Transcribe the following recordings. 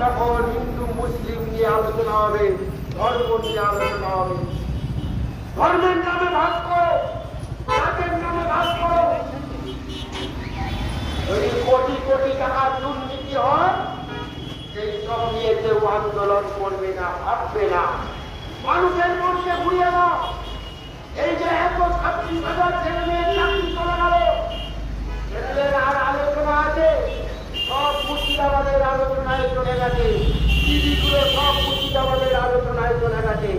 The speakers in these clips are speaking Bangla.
তখন হিন্দু, মুসলিম নিয়ে আলোচনা হবে, ধর্ম নিয়ে আলোচনা হবে। ধর্মের নামে ভাগ করো নামে ভাগ করো। কোটি কোটি টাকার দুর্নীতি হয়, সেই সব নিয়ে কেউ আন্দোলন করবে না, ভাববে না। মানুষের মনকে ঘুরিয়ে দাও এই যে এত ছাত্রী হাজার ছেলে মেয়ে চাকরি চলে আলোচনায় চলে গেছে। টিভিগুলো সব মুর্শিদাবাদের আলোচনায় চলে গেছে।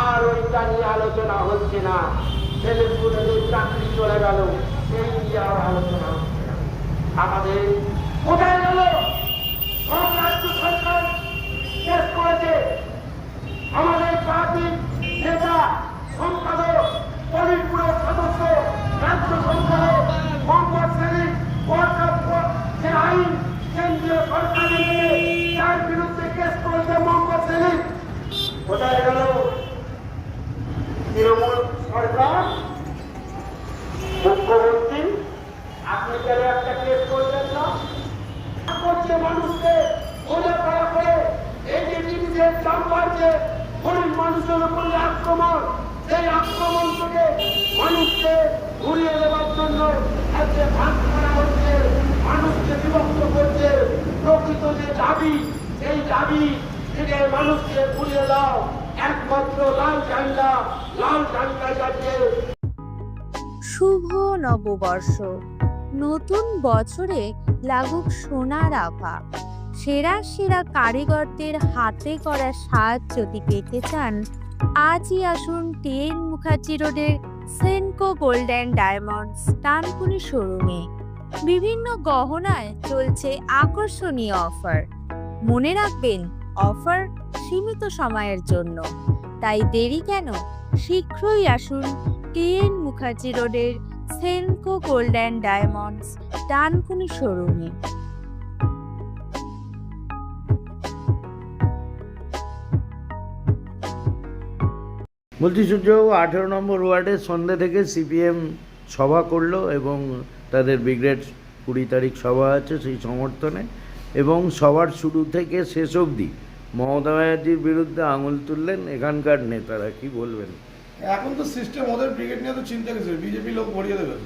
আর ওইটা নিয়ে আলোচনা হচ্ছে না। ছেলেগুলোদের চাকরি চলে গেল, সেই নিয়ে আর আলোচনা হচ্ছে না। আমাদের কোথায় গেল? সব রাজ্য সরকার শেষ করেছে। আমাদের পার্টির নেতা, সম্পাদক পলিটপুরের সদস্য, রাজ্য সম্পাদক মোহাম্মদ সেলিম ওয়ার্কার যে আইন, কেন্দ্রীয় সরকার এনেছে তার বিরুদ্ধে কেস করেছে মোহাম্মদ সেলিম কোথায় গেল তৃণমূল সরকার? মুখ্যমন্ত্রী আপনি কেন একটা কেস করলেন না? গরিব মানুষের উপর আক্রমণ, সেই আক্রমণ মানুষকে ঘুরিয়ে দেওয়ার জন্য আজকে ভাগ করা মানুষকে বিভক্ত করছে। প্রকৃত যে দাবি, সেই দাবি থেকে মানুষকে ঘুরিয়ে দাও। একমাত্র লাল ঝান্ডা লাল ঝান্ডা যাচ্ছে শুভ নববর্ষ। নতুন বছরে লাগুক সোনার আভা। সেরা সেরা কারিগরদের হাতে করা সাজ যদি পেতে চান, আজই আসুন টিএন মুখার্জি রোডের Senco gold and diamonds Dankuni শোরুমে। বিভিন্ন গহনায় চলছে আকর্ষণীয় অফার। মনে রাখবেন অফার সীমিত সময়ের জন্য। তাই দেরি কেন? শীঘ্রই আসুন টিএন মুখার্জি রোডের Senco gold and diamonds Dankuni শোরুমে। বলছি আঠেরো নম্বর ওয়ার্ডে সন্ধ্যে থেকে সিপিএম সভা করল এবং তাদের ব্রিগেড কুড়ি তারিখ সভা আছে সেই সমর্থনে এবং সবার শুরু থেকে শেষ অবধি মমতা ব্যানার্জির বিরুদ্ধে আঙুল তুললেন এখানকার নেতারা, কি বলবেন? এখন তো সিস্টেম ওদের ব্রিগেড নিয়ে তো চিন্তা কিছু বিজেপি লোক ভরিয়ে দেবে।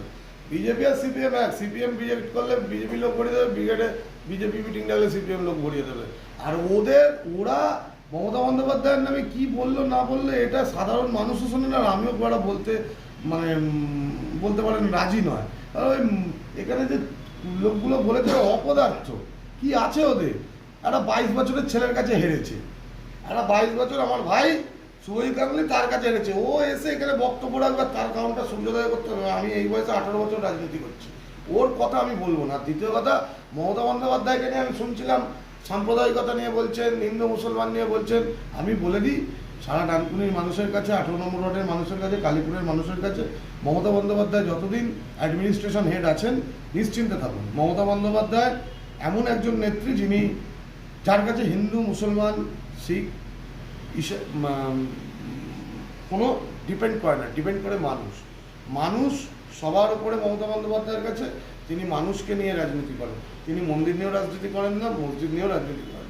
বিজেপি আর সিপিএম এক। সিপিএম ব্রিগেড করলে বিজেপি লোক ভরিয়ে দেবে ব্রিগেডে বিজেপি মিটিং ডাকলে সিপিএম লোক ভরিয়ে দেবে। আর ওদের, ওরা মমতা বন্দ্যোপাধ্যায়ের নামে কি বলল, না বলল, এটা সাধারণ মানুষও শোনে না, আর আমিও ওরা বলতে মানে বলতে পারেন রাজি নয়। কারণ এখানে যে লোকগুলো বলেছে অপদার্থ। কি আছে ওদের? একটা বাইশ বছরের ছেলের কাছে হেরেছে। একটা বাইশ বছর আমার ভাই সুবীর গাঙ্গুলি তার কাছে হেরেছে। ও এসে এখানে বক্তব্য রাখবে, তার কারণটা সূর্যোদয় করতে হবে। আমি এই বয়সে আঠারো বছর রাজনীতি করছি। ওর কথা আমি বলব না। দ্বিতীয় কথা, মমতা বন্দ্যোপাধ্যায়কে নিয়ে আমি শুনছিলাম। সাম্প্রদায়িকতা নিয়ে বলছেন, হিন্দু মুসলমান নিয়ে বলছেন। আমি বলে দিই, সারা ডানকুনির মানুষের কাছে, আঠারো নম্বর ওয়ার্ডের মানুষের কাছে, কালীপুরের মানুষের কাছে মমতা বন্দ্যোপাধ্যায় যতদিন অ্যাডমিনিস্ট্রেশন হেড আছেন, নিশ্চিন্তে থাকুন। মমতা বন্দ্যোপাধ্যায় এমন একজন নেত্রী যিনি যার কাছে হিন্দু, মুসলমান, শিখ, ইসে- কোনো ডিপেন্ড করে না ডিপেন্ড করে মানুষ। মানুষ সবার উপরে মমতা বন্দ্যোপাধ্যায়ের কাছে, তিনি মানুষকে নিয়ে রাজনীতি করেন। তিনি মন্দির নিয়েও রাজনীতি করেন না, মসজিদ নিয়েও রাজনীতি করেন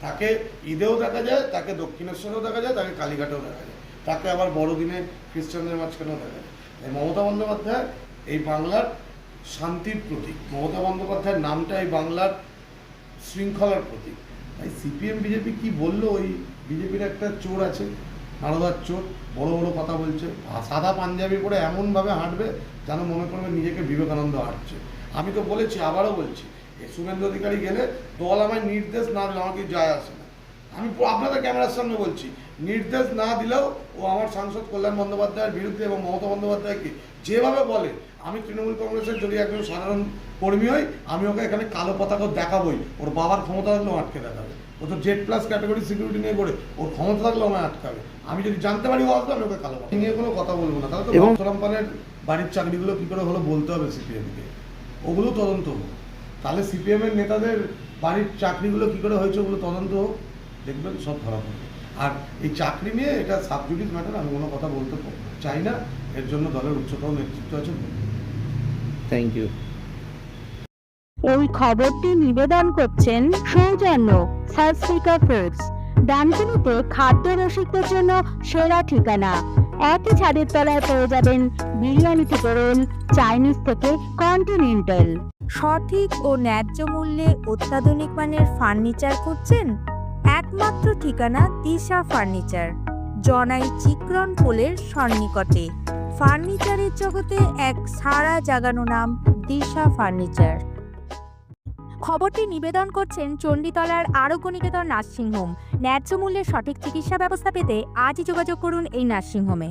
তাকে ঈদেও দেখা যায়, তাকে দক্ষিণেশ্বরেও দেখা যায়, তাকে কালীঘাটেও দেখা যায়। তাকে আবার বড়দিনে খ্রিস্টানদের মাঝখানেও দেখা যায়। তাই মমতা বন্দ্যোপাধ্যায় এই বাংলার শান্তির প্রতীক। মমতা বন্দ্যোপাধ্যায়ের নামটা এই বাংলার শৃঙ্খলার প্রতীক। সিপিএম বিজেপি কি বলল? ওই বিজেপির একটা চোর আছে নারদার চোর, বড় বড় কথা বলছে। সাদা পাঞ্জাবি পরে এমনভাবে হাঁটবে যেন মনে করবে নিজেকে বিবেকানন্দ হাঁটছে। আমি তো বলেছি, আবারও বলছি শুভেন্দু অধিকারী গেলে দল আমায় নির্দেশ না দিলে আমাকে যায় আসে না। আমি আপনাদের ক্যামেরার সামনে বলছি নির্দেশ না দিলেও ও আমার সাংসদ কল্যাণ বন্দ্যোপাধ্যায়ের বিরুদ্ধে এবং মমতা বন্দ্যোপাধ্যায়কে যেভাবে বলে আমি তৃণমূল কংগ্রেসের যদি একজন সাধারণ কর্মী হই আমি ওকে এখানে কালো পতাকা দেখাবই। ওর বাবার ক্ষমতা থাকলেও আটকে দেখাবে। ও তো জেড প্লাস ক্যাটাগরি সিকিউরিটি নিয়ে করে ওর ক্ষমতা থাকলেও আমায় আটকাবে। আমি যদি জানতে পারি ও আসবে আমি ওকে কালো পতাকা নিয়ে কোনো কথা বলব না। তাহলে তো পানের বাড়ির চাকরিগুলো কী করে হলো বলতে হবে সিপিএমকে ওগুলো তদন্ত হোক। তাহলে সিপিএমের নেতাদের বাড়ির চাকরিগুলো কী করে হয়েছে ওগুলো তদন্ত হোক। দেখবেন সব ধরা পড়বে। আর এই চাকরি নিয়ে এটা সাবজুডিস ম্যাটার আমি কোনো কথা বলতে চাই না এর জন্য দলের উচ্চতম নেতৃত্ব আছে। থ্যাংক ইউ এই খবরটি নিবেদন করছেন সৌজন্য সাবস্পিকার ফুডস ডানকুনিতে খাদ্য রসিকদের জন্য সেরা ঠিকানা। একই ছাদের তলায় পেয়ে যাবেন বিরিয়ানি থেকে রোল চাইনিজ থেকে কন্টিনেন্টাল সঠিক ও ন্যায্য মূল্যে অত্যাধুনিক মানের ফার্নিচার খুঁজছেন? একমাত্র ঠিকানা দিশা ফার্নিচার, জনাই চিক্রন পোলের সন্নিকটে। ফার্নিচারের জগতে এক সারা জাগানো নাম দিশা ফার্নিচার। খবরটি নিবেদন করছেন চণ্ডীতলার আরোগ্য নিকেতন নার্সিংহোম। ন্যায্য মূল্যের সঠিক চিকিৎসা ব্যবস্থা পেতে আজই যোগাযোগ করুন এই নার্সিংহোমে।